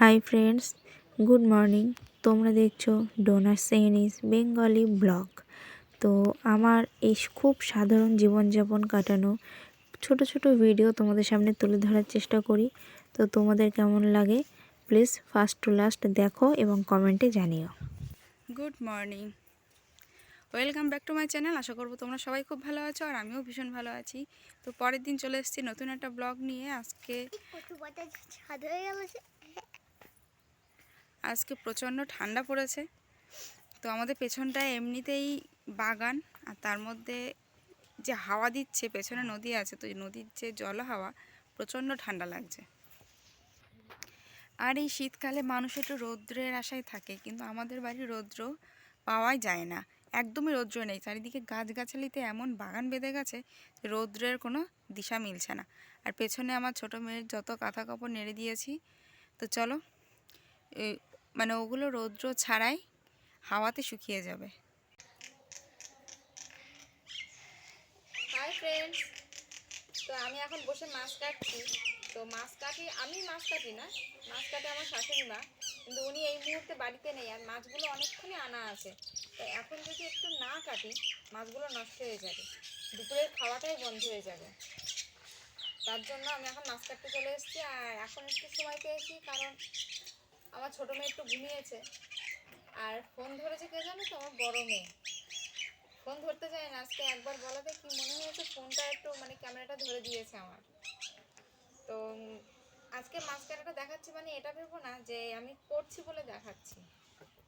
Hi friends good morning. তোমরা দেখছ donor সেনিস Bengali blog. তো আমার এই খুব সাধারণ জীবনযাপন কাটানো ছোট ছোট ভিডিও তোমাদের সামনে তুলে ধরার চেষ্টা করি। তো তোমাদের কেমন লাগে প্লিজ ফার্স্ট টু লাস্ট দেখো এবং কমেন্টে জানিও। Good morning. Welcome back to my channel. আশা করব তোমরা সবাই খুব ভালো আছো আর আমিও ভীষণ ভালো আছি। তো পরের দিন চলে এসেছি নতুন একটা ব্লগ নিয়ে। আজকে কত বাতা ছাদ হয়ে গেল যে আজকে প্রচণ্ড ঠান্ডা পড়েছে। তো আমাদের পেছনটায় এমনিতেই বাগান, আর তার মধ্যে যে হাওয়া দিচ্ছে, পেছনে নদী আছে, তো নদীর যে জল হাওয়া প্রচণ্ড ঠান্ডা লাগছে। আর এই শীতকালে মানুষ একটু রৌদ্রের আশায় থাকে, কিন্তু আমাদের বাড়ির রৌদ্র পাওয়াই যায় না। একদমই রৌদ্র নেই। চারিদিকে গাছগাছালিতে এমন বাগান বেঁধে গেছে যে রৌদ্রের কোনো দিশা মিলছে না। আর পেছনে আমার ছোট মেয়ের যত কাঁথা কাপড় নেড়ে দিয়েছি, তো চলো মানে ওগুলো রৌদ্র ছাড়াই হাওয়াতে শুকিয়ে যাবে। হাই তো আমি এখন বসে মাছ কাটছি। তো মাছ কাটি, আমি মাছ কাটি না, মাছ কাটে আমার শাশুড়ি মা, কিন্তু উনি এই মুহূর্তে বাড়িতে নেই আর মাছগুলো অনেকক্ষণই আনা আছে। তো এখন যদি একটু না কাটি, মাছগুলো নষ্ট হয়ে যাবে। দুপুরের খাওয়াটাই বন্ধ হয়ে যাবে। তার জন্য আমি এখন মাছ কাটতে চলে এসেছি আর এখন একটু সময় পেয়েছি, কারণ আমার ছোটো মেয়ে একটু ঘুমিয়েছে। আর ফোন ধরেছে কে জানো তো আমার বড় মেয়ে। ফোন ধরতে যায় না আজকে একবার বলাতে কি মনে হয়েছে ফোনটা একটু মানে ক্যামেরাটা ধরে দিয়েছে আমার। তো আজকে মাছ কাটাটা দেখাচ্ছি মানে এটা ভেবো না যে আমি করছি বলে দেখাচ্ছি।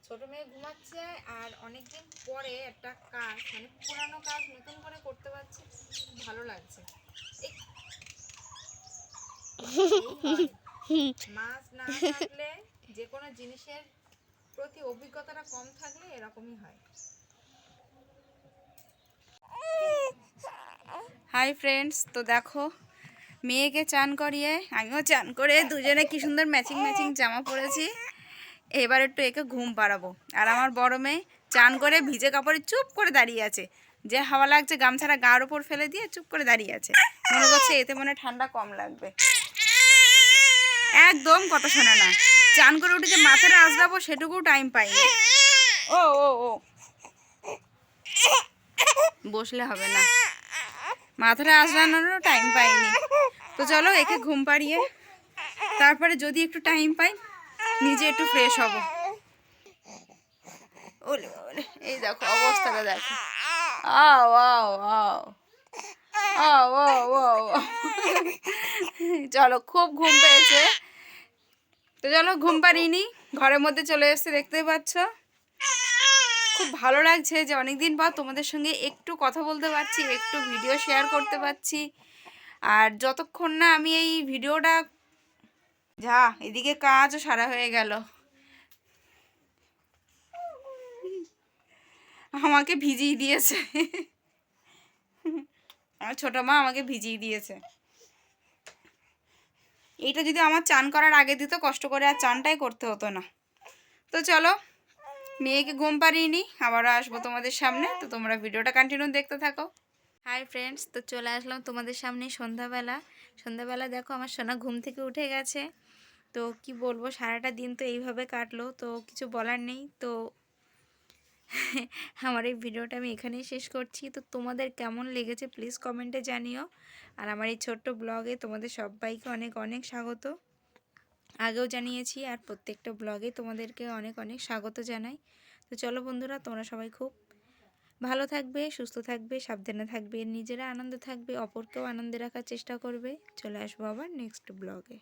ছোট মেয়ে ঘুমাচ্ছে আর অনেকদিন পরে একটা কাজ মানে পুরানো কাজ নতুন করে করতে পারছি ভালো লাগছে। মাছ না থাকলে যে কোনো জিনিসের প্রতি অভিজ্ঞতাটা কম থাকলে এরকমই হয়। হাই ফ্রেন্ডস তো দেখো, মেয়েকে চান করিয়ে, আমিও চান করে দুজনে কি সুন্দর ম্যাচিং ম্যাচিং জামা পরেছি। এবার একটু একে ঘুম পাড়াবো। আর আমার বড় মেয়ে চান করে ভিজে কাপড়ে চুপ করে দাঁড়িয়ে আছে। যে হাওয়া লাগছে গামছাটা গার ওপর ফেলে দিয়ে চুপ করে দাঁড়িয়ে আছে। মনে করছে এতে মনে ঠান্ডা কম লাগবে। একদম কথা শোনে না। চান করে উঠে যে মাথাটা আজরাবো সেটুকু টাইম পাইনি ও ও ও। বসলে হবে না। মাথাটা আজরানোরও টাইম পাইনি। তো চলো একে ঘুম পাড়িয়ে, তারপরে যদি একটু টাইম পাই, নিজে একটু ফ্রেশ হব। ওলে ওলে, এই দেখো অবস্থাটা দেখো। আও আও। আও আও আও আও। চলো খুব ঘুম পেয়েছে। তো চলো ঘুম পারিনি ঘরের মধ্যে চলে এসেছে দেখতেই পাচ্ছ? খুব ভালো লাগছে যে অনেকদিন পর তোমাদের সঙ্গে একটু কথা বলতে পারছি একটু ভিডিও শেয়ার করতে পারছি। আর যতক্ষণ না আমি এই ভিডিওটা যা এদিকে কাজও সারা হয়ে গেল। আমাকে ভিজিয়ে দিয়েছে। আমার ছোটো মা আমাকে ভিজিয়ে দিয়েছে। এইটা যদি আমার চান করার আগে দিত, কষ্ট করে আর চানটাই করতে হতো না। তো চলো, মেয়েকে ঘুম পাড়িয়ে নি আবারও আসব তোমাদের সামনে। তো তোমরা ভিডিওটা কন্টিনিউ দেখতে থাকো। হাই ফ্রেন্ডস তো চলে আসলাম তোমাদের সামনে সন্ধ্যাবেলা। সন্ধ্যাবেলা দেখো আমার সোনা ঘুম থেকে উঠে গেছে। তো কি বলব, সারাটা দিন তো এইভাবে কাটলো, তো কিছু বলার নেই। তো আমার এই ভিডিওটা আমি এখানেই শেষ করছি। তো তোমাদের কেমন লেগেছে প্লিজ কমেন্টে জানিও। আর আমার এই ছোট্ট ব্লগে তোমাদের সবাইকে অনেক অনেক স্বাগত। আগেও জানিয়েছি আর প্রত্যেকটা ব্লগে তোমাদেরকে অনেক অনেক স্বাগত জানাই। তো চলো বন্ধুরা, তোমরা সবাই খুব ভালো থাকবে, সুস্থ থাকবে, সাবধানে থাকবে, নিজেরা আনন্দে থাকবে, অপরকেও আনন্দে রাখার চেষ্টা করবে। চলে আসব আবার নেক্সট ব্লগে